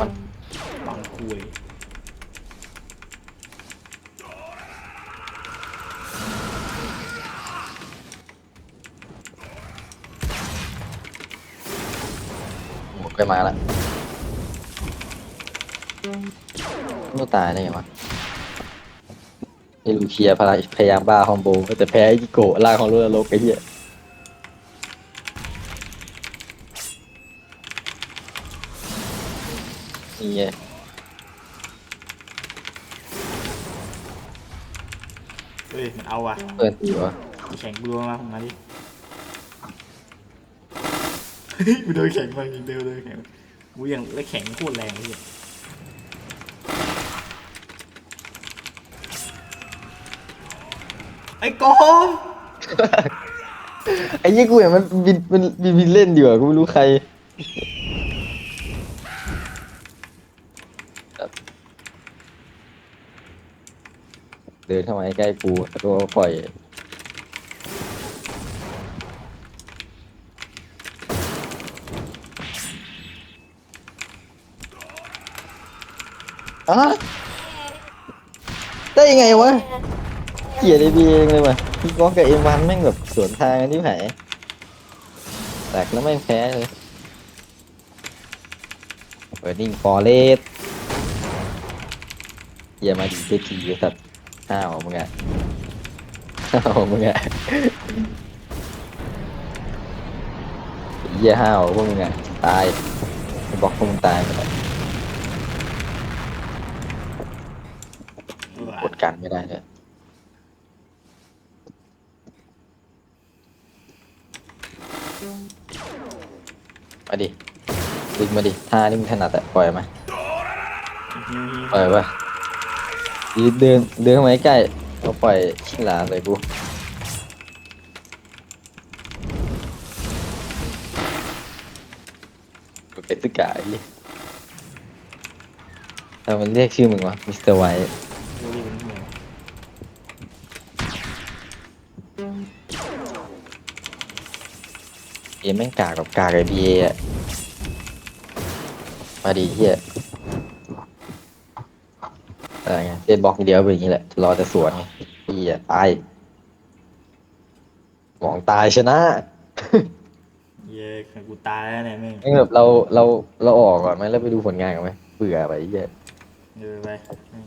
มันปังคุยหมดไปมาละไม่ตายได้ไงวะไอ้ลูเคียพยายามบ้าคอมโบแต่แพ้ไอ้จิโกะล่างของโรนโลกไอ้เหี้ย นี่ไงเฮ้ยมันเอาว่ะเปิดตีวะแข่งกูโดนมาผมมาดิเฮ้ยกูโดนแข่งมาจริงเดียวเลยแข่งกูยังแล้วแข่งโคตรแรงเลยไอ้กอมไอ้ยี่กูเห็นมันบินมันบินบินเล่นอยู่อะกูไม่รู้ใคร เดินเข้ามาใกล้กูแล้วปล่อยอะได้ยังไงวะเกลียดไอพีเองเลยว่ะพี่ก้องกับเอ็มวันแม่งแบบสวนทางกันที่ไหนแตกแล้วแม่แพ้เลยเปิดนิ่งฟอร์เรส เยี่ยมาดีเจทีสัตว์ห้าวมึงอะห้าวมึงอะเยี่ยห้าวพวกมึงอะตายบอกพวกมึงตายหมดอะกดกันไม่ได้เลยมาดิดึงมาดิท่านี่มึงถนัดอะปล่อยมาปล่อยปะ ยืนเดินเดินเข้ามาใกล้ๆเอาปล่อยชิงหลาใส่กูเป็นตึกกะไอ้เหี้ยทำมันเรียกชื่อมึงวะมิสเตอร์ไวท์เอ็มแม่งกากกับกากไอพีเอะมาดีเฮีย อะไรไงเล่นบล็อกอย่างเดียวเป็นอย่างนี้แหละ รอแต่สวนไงเฮียตายหมองตายชนะเย้กูตายแล้วเนี่ยแม่งแม่งแบบเราเราเราออกก่อนไหมแล้วไปดูผลงานกันไหมเบื่อไปเฮียเดินไปแม่ง